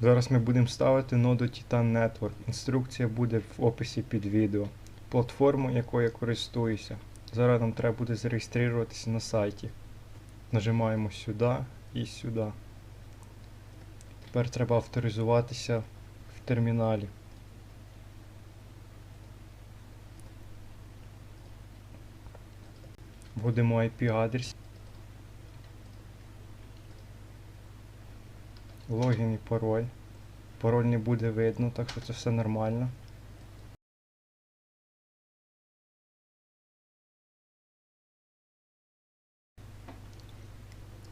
Зараз ми будемо ставити ноду Titan Network. Інструкція буде в описі під відео. Платформу, якою я користуюся. Зараз нам треба буде зареєструватися на сайті. Нажимаємо сюди і сюди. Тепер треба авторизуватися в терміналі. Вводимо IP-адрес. Логін і пароль. Пароль не буде видно, так що це все нормально.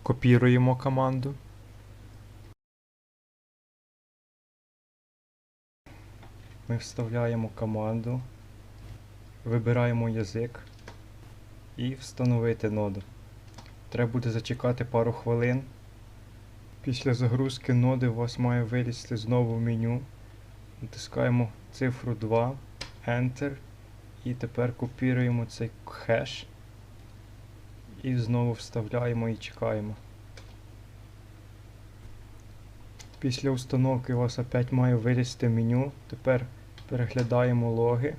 Копіруємо команду. Ми вставляємо команду, вибираємо язик і встановити ноду. Треба буде зачекати пару хвилин. Після загрузки ноди у вас має вилізти знову меню. Натискаємо цифру 2, Enter. І тепер копіруємо цей хеш. І знову вставляємо і чекаємо. Після установки у вас опять має вилізти меню. Тепер переглядаємо логи.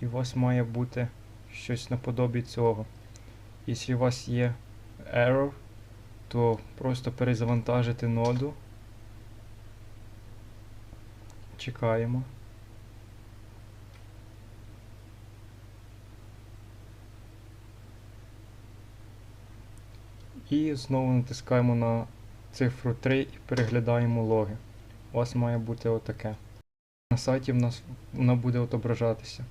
І у вас має бути щось наподобі цього. Якщо у вас є error, то просто перезавантажити ноду. Чекаємо. І знову натискаємо на цифру 3 і переглядаємо логи. У вас має бути отаке. На сайті в нас воно буде отображатися.